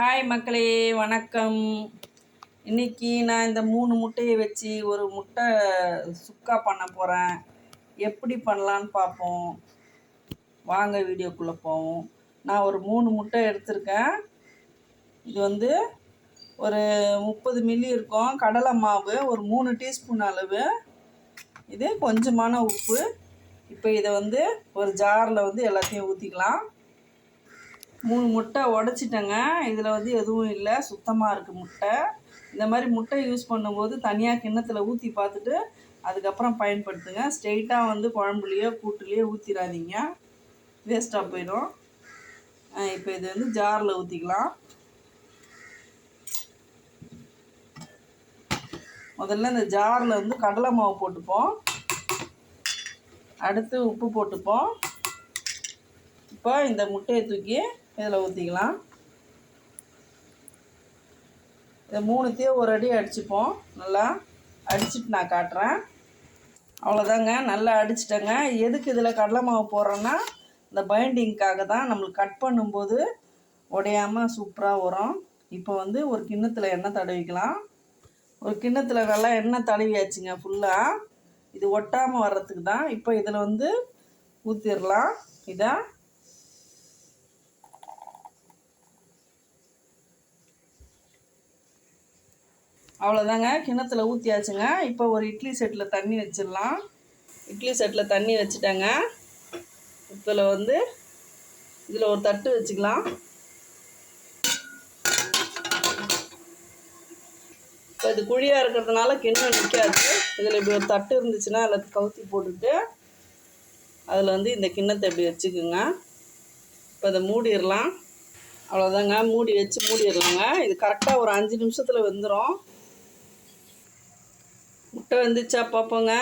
Hi மக்களே வணக்கம். இன்னைக்கு நான் இந்த மூணு முட்டையை வச்சு ஒரு முட்டை சுக்கா பண்ண போகிறேன் எப்படி பண்ணலான்னு பார்ப்போம். வாங்க வீடியோக்குள்ளே போவோம். நான் ஒரு மூணு முட்டை எடுத்திருக்கேன். இது வந்து ஒரு முப்பது மில்லி இருக்கும். கடலை மாவு ஒரு மூணு டீஸ்பூன் அளவு. இது கொஞ்சமான உப்பு. இப்போ இதை வந்து ஒரு ஜாரில் வந்து எல்லாத்தையும் ஊற்றிக்கலாம் மூணு முட்டை உடச்சிட்டேங்க. இதில் வந்து எதுவும் இல்லை. சுத்தமாக இருக்குது முட்டை. இந்த மாதிரி முட்டை யூஸ் பண்ணும்போது தனியாக கிண்ணத்தில் ஊற்றி பார்த்துட்டு அதுக்கப்புறம் பயன்படுத்துங்க. ஸ்ட்ரெயிட்டாக வந்து குழம்புலையோ கூட்டுலேயோ ஊற்றிடாதீங்க வேஸ்ட்டாக போயிடும். இப்போ இது வந்து ஜாரில் ஊற்றிக்கலாம் முதல்ல இந்த ஜாரில் வந்து கடலை மாவு போட்டுப்போம். அடுத்து உப்பு போட்டுப்போம். இப்போ இந்த முட்டையை தூக்கி இதில் ஊற்றிக்கலாம். இதை மூணுத்தையும் ஒரு அடி அடிச்சுப்போம். நல்லா அடிச்சுட்டு நான் காட்டுறேன். அவ்வளோதாங்க நல்லா அடிச்சிட்டேங்க. எதுக்கு இதில் கடலை மாவு போடுறோன்னா இந்த பைண்டிங்க்காக தான் நம்மளுக்கு கட் பண்ணும்போது உடையாமல் சூப்பராக வரும். இப்போ வந்து ஒரு கிண்ணத்தில் எண்ணெய் தடவிக்கலாம். ஒரு கிண்ணத்தில் நல்லா எண்ணெய் தடவியாச்சுங்க ஃபுல்லாக இது ஒட்டாமல் வர்றதுக்கு தான். இப்போ இதில் வந்து ஊற்றிடலாம் இதை அவ்வளோதாங்க கிணத்துல ஊற்றியாச்சுங்க இப்போ ஒரு இட்லி செட்டில் தண்ணி வச்சிடலாம். இட்லி செட்டில் தண்ணி வச்சுட்டேங்க. இதில் வந்து இதில் ஒரு தட்டு வச்சுக்கலாம். இப்போ இது குழியாக இருக்கிறதுனால கிண்ணம் நிற்காது இதில் இப்படி ஒரு தட்டு இருந்துச்சுன்னா அதில் கவுத்தி போட்டுட்டு அதில் வந்து இந்த கிண்ணத்தை இப்படி வச்சுக்குங்க. இப்போ அதை மூடிடலாம். அவ்வளோதாங்க மூடி வச்சு மூடிடலாங்க. இது கரெக்டாக ஒரு அஞ்சு நிமிஷத்தில் வெந்துடும் முட்டை வந்துச்சா பார்ப்போங்க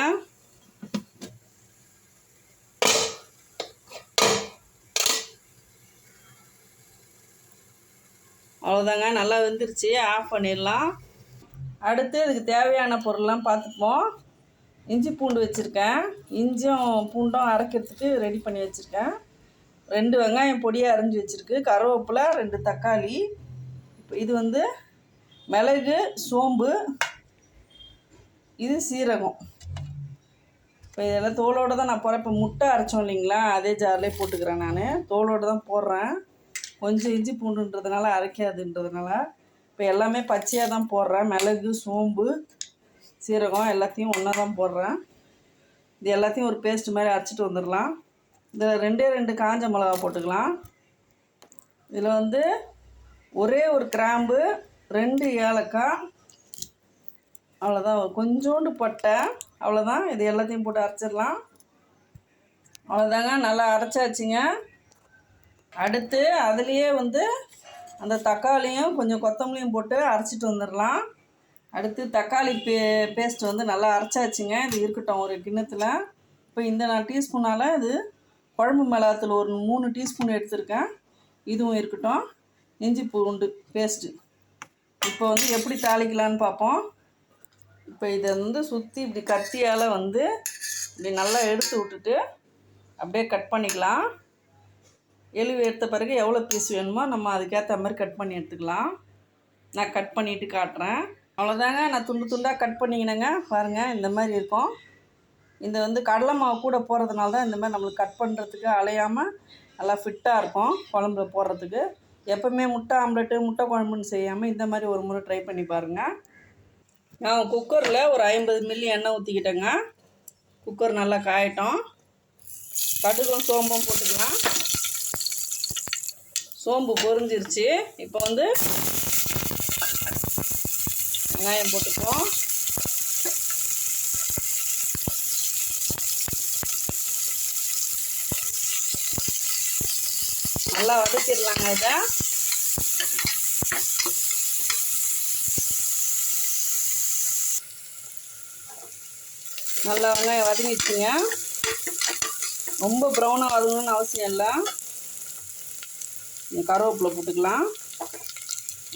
அவ்வளோதாங்க நல்லா வெந்துருச்சு ஆஃப் பண்ணிடலாம். அடுத்து அதுக்கு தேவையான பொருள்லாம் பார்த்துப்போம் இஞ்சி பூண்டு வச்சுருக்கேன். இஞ்சும் பூண்டும் அரைக்கிறதுக்கு ரெடி பண்ணி வச்சுருக்கேன். ரெண்டு வெங்காயம் பொடியாக அரிஞ்சு வச்சுருக்கு. கருவேப்பிலை ரெண்டு தக்காளி. இப்போ இது வந்து மிளகு சோம்பு இது சீரகம். இப்போ இதெல்லாம் தோலோடு தான் நான் போகிறேன் இப்போ முட்டை அரைச்சோம் இல்லைங்களா? அதே ஜார்லேயே போட்டுக்கிறேன் நான். தோலோடு தான் போடுறேன். கொஞ்சம் இஞ்சி பூண்டுன்றதுனால அரைக்காதுன்றதுனால இப்போ எல்லாமே பச்சையாக தான் போடுறேன். மிளகு சோம்பு சீரகம் எல்லாத்தையும் ஒன்றா தான் போடுறேன். இது எல்லாத்தையும் ஒரு பேஸ்ட் மாதிரி அரைச்சிட்டு வந்துடலாம். இதில் ரெண்டே ரெண்டு காஞ்ச மிளகா போட்டுக்கலாம். இதில் வந்து ஒரே ஒரு கிராம்பு ரெண்டு ஏலக்காய் அவ்வளோதான் கொஞ்சோண்டு பட்டை அவ்வளோதான் இது எல்லாத்தையும் போட்டு அரைச்சிடலாம். அவ்வளோதாங்க நல்லா அரைச்சாச்சுங்க. அடுத்து அதுலேயே வந்து அந்த தக்காளியும் கொஞ்சம் கொத்தமல்லியும் போட்டு அரைச்சிட்டு வந்துடலாம். அடுத்து தக்காளி பே பேஸ்ட் வந்து நல்லா அரைச்சாச்சுங்க. இது இருக்கட்டும் ஒரு கிண்ணத்தில். இப்போ இந்த நான் டீஸ்பூனால் இது குழம்பு மிளகாத்தில் ஒரு மூணு டீஸ்பூன் எடுத்திருக்கேன். இதுவும் இருக்கட்டும். இஞ்சி பூண்டு பேஸ்ட்டு இப்போ வந்து எப்படி தாளிக்கலான்னு பார்ப்போம். இப்போ இதை வந்து சுற்றி இப்படி கத்தியால் வந்து இப்படி நல்லா எடுத்து விட்டுட்டு அப்படியே கட் பண்ணிக்கலாம். எலுவு எடுத்த பிறகு எவ்வளோ பீஸ் வேணுமோ நம்ம அதுக்கேற்ற மாதிரி கட் பண்ணி எடுத்துக்கலாம். நான் கட் பண்ணிவிட்டு காட்டுறேன். அவ்வளோதாங்க நான் துண்டு துண்டாக கட் பண்ணிக்கினேங்க. பாருங்கள் இந்த மாதிரி இருக்கும். இந்த வந்து கடலை மாவு கூட போகிறதுனால தான் இந்த மாதிரி நம்மளுக்கு கட் பண்ணுறதுக்கு அலையாமல் நல்லா ஃபிட்டாக இருக்கும் குழம்புல போடுறதுக்கு. எப்போவுமே முட்டை ஆம்லெட்டு முட்டை குழம்புன்னு செய்யாமல் இந்த மாதிரி ஒரு முறை ட்ரை பண்ணி பாருங்கள் நான் குக்கரில் ஒரு ஐம்பது மில்லி எண்ணெய் ஊற்றிக்கிட்டேங்க குக்கர் நல்லா காயட்டும். கடுகும் சோம்பும் போட்டுக்கலாம். சோம்பு பொரிஞ்சிருச்சு. இப்போ வந்து வெங்காயம் போட்டுக்குவோம். நல்லா வதக்கிடலாங்க இதை. நல்லா வெங்காயம் வதங்கிடுச்சுங்க. ரொம்ப ப்ரௌனாக வதங்கணும்னு அவசியம் இல்லை. கருவேப்பிலை போட்டுக்கலாம்.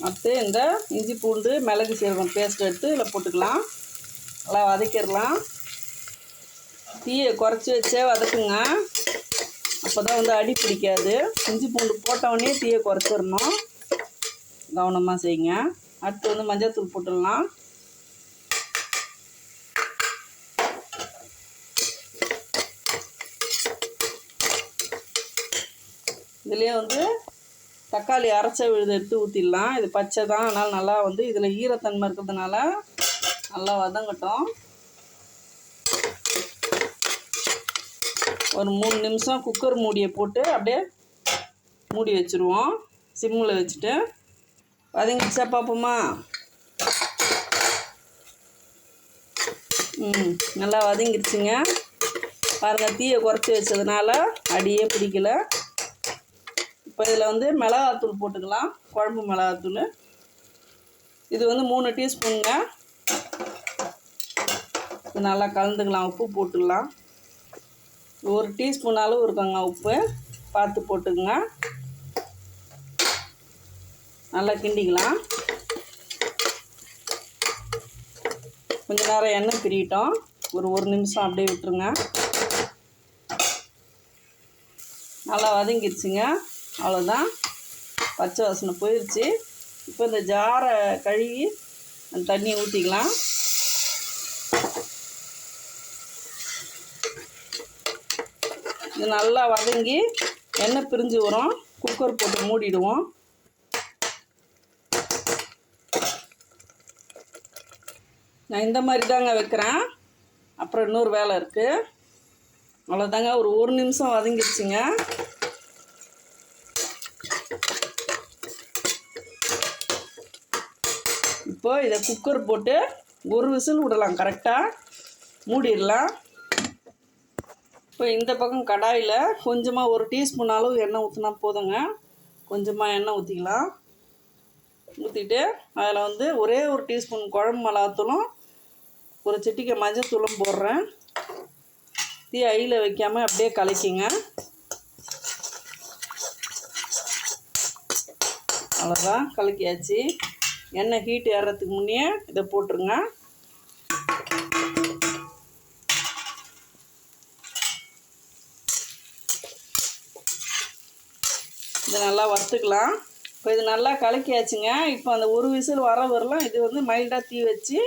அடுத்து இந்த இஞ்சி பூண்டு மிளகு சீரகம் பேஸ்ட் எடுத்து இதில் போட்டுக்கலாம். நல்லா வதக்கிடலாம். தீயை குறைச்சி வச்சே வதக்குங்க. அப்போ தான் வந்து அடி பிடிக்காது. இஞ்சி பூண்டு போட்டவுடனே தீயை குறைச்சிடணும். கவனமாக செய்யுங்க. அடுத்து வந்து மஞ்சள் தூள் போட்டுடலாம். இதுலேயே வந்து தக்காளி அரைச்ச விழுது எடுத்து ஊற்றிடலாம் இது பச்சை தான் அதனால் நல்லா வந்து இதில் ஈரத்தன்மை இருக்கிறதுனால நல்லா வதங்கட்டும். ஒரு மூணு நிமிஷம் குக்கர் மூடியை போட்டு அப்படியே மூடி வச்சுருவோம். சிம்மில் வச்சுட்டு. வதங்கிடுச்சா பார்ப்போமா ம் நல்லா வதங்கிடுச்சுங்க. பாருங்கள் தீயை குறைச்சி வச்சதுனால அடியே பிடிக்கல. இப்போ இதில் வந்து மிளகாத்தூள் போட்டுக்கலாம். குழம்பு மிளகாத்தூள். இது வந்து மூணு டீஸ்பூனுங்க. இது நல்லா கலந்துக்கலாம். உப்பு போட்டுக்கலாம். ஒரு டீஸ்பூன் அளவு இருக்குங்க உப்பு. பார்த்து போட்டுக்குங்க. நல்லா கிண்டிக்கலாம். கொஞ்ச நேரம் எண்ணெய் பிரியட்டும் ஒரு ஒரு நிமிஷம் அப்படியே விட்டுருங்க. நல்லா வதங்கிடுச்சுங்க. அவ்வளோதான் பச்சை வாசனை போயிடுச்சு இப்போ இந்த ஜாரை கழுவி அந்த தண்ணியை ஊற்றிக்கலாம் இது நல்லா வதங்கி எண்ணெய் பிரிஞ்சு வரும். குக்கர் போட்டு மூடிடுவோம். நான் இந்த மாதிரி தாங்க வைக்கிறேன். அப்புறம் இன்னொரு வேலை இருக்குது அவ்வளோதாங்க ஒரு ஒரு நிமிஷம் வதங்கிடுச்சிங்க. இப்போ இதை குக்கர் போட்டு ஒரு விசில் விடலாம் கரெக்டாக மூடிடலாம். இப்போ இந்த பக்கம் கடாயில் கொஞ்சமாக ஒரு டீஸ்பூன் அளவு எண்ணெய் ஊற்றினா போதுங்க. கொஞ்சமாக எண்ணெய் ஊற்றிக்கலாம் ஊற்றிட்டு அதில் வந்து ஒரே ஒரு டீஸ்பூன் குழம்பு மிளகாத்தூளும் ஒரு சிட்டிக்கை மஞ்சள் தூளும் போடுறேன். தீ ஐயில் வைக்காமல் அப்படியே கலக்கிங்க. அவ்வளோதான் கலக்கியாச்சு. எண்ணெய் ஹீட் ஏறுறதுக்கு முன்னே இதை போட்டுருங்க. இதை நல்லா வறுத்துக்கலாம். இப்போ இது நல்லா கலக்கியாச்சுங்க. இப்போ அந்த ஒரு விசில் வர வரலாம். இது வந்து மைல்டாக தீ வச்சு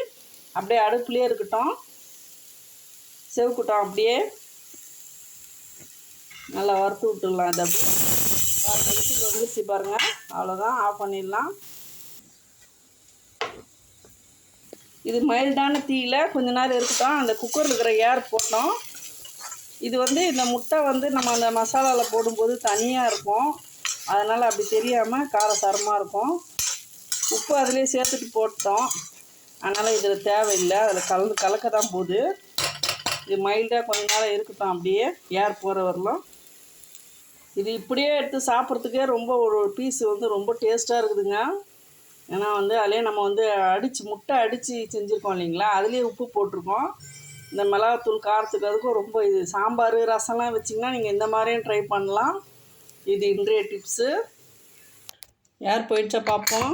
அப்படியே அடுப்புலேயே இருக்கட்டும். செவுக்கட்டும் அப்படியே. நல்லா வறுத்து விட்டுடலாம் இதை பாருங்கள் விசில் வந்துருச்சு பாருங்கள் அவ்வளோதான். ஆஃப் பண்ணிடலாம். இது மைல்டான தீயில் கொஞ்ச நேரம் இருக்கட்டும். அந்த குக்கரில் இருக்கிற ஏர் போட்டோம். இது வந்து இந்த முட்டை வந்து நம்ம அந்த மசாலாவில் போடும்போது தனியாக இருக்கும். அதனால் அப்படி தெரியாமல் காரசாரமாக இருக்கும். உப்பு அதிலே சேர்த்துட்டு போட்டோம். அதனால் இதில் தேவையில்லை. அதில் கலந்து கலக்க தான் போகுது. இது மைல்டாக கொஞ்ச நேரம் இருக்கட்டும். அப்படியே ஏர் போகிற வரலாம். இது இப்படியே எடுத்து சாப்பிட்றதுக்கே ரொம்ப ஒரு பீஸ் வந்து ரொம்ப டேஸ்ட்டாக இருக்குதுங்க. ஏன்னா வந்து அதிலே நம்ம வந்து அடித்து முட்டை அடித்து செஞ்சுருக்கோம் இல்லைங்களா? அதுலேயே உப்பு போட்டிருக்கோம். இந்த மிளகாத்தூள் காரத்துக்கு அதுக்கும் ரொம்ப இது சாம்பார் ரசம்லாம் வச்சிங்கன்னா நீங்கள் இந்த மாதிரியும் ட்ரை பண்ணலாம். இது இன்றைய டிப்ஸு யார் போயிடுச்சா பார்ப்போம்.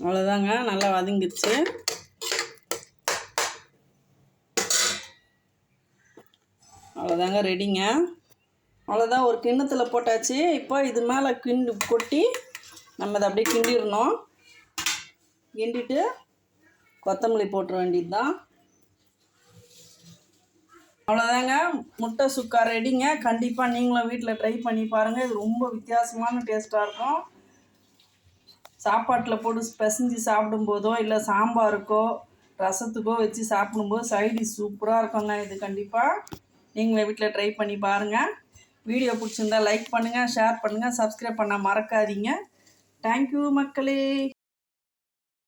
அவ்வளோதாங்க நல்லா வதங்கிடுச்சு. அவ்வளோதாங்க ரெடிங்க அவ்வளோதான் ஒரு கிண்ணத்தில் போட்டாச்சு. இப்போ இது மேலே கிண்டு கொட்டி நம்ம இதை அப்படியே கிண்டிடணும். கிண்டிட்டு கொத்தமல்லி போட்டுற வேண்டியது தான் அவ்வளோதாங்க முட்டை சுக்கா ரெடிங்க கண்டிப்பாக நீங்களும் வீட்டில் ட்ரை பண்ணி பாருங்கள் இது ரொம்ப வித்தியாசமான டேஸ்ட்டாக இருக்கும். சாப்பாட்டில் போட்டு பிசைஞ்சு சாப்பிடும்போதோ இல்லை சாம்பாருக்கோ ரசத்துக்கோ வச்சு சாப்பிடும்போது சைடி சூப்பராக இருக்குங்க. இது கண்டிப்பாக நீங்களே வீட்டில் ட்ரை பண்ணி பாருங்கள் வீடியோ பிடிச்சிருந்தா லைக் பண்ணுங்கள் ஷேர் பண்ணுங்கள் சப்ஸ்கிரைப் பண்ண மறக்காதீங்க. தேங்க்யூ மக்களே.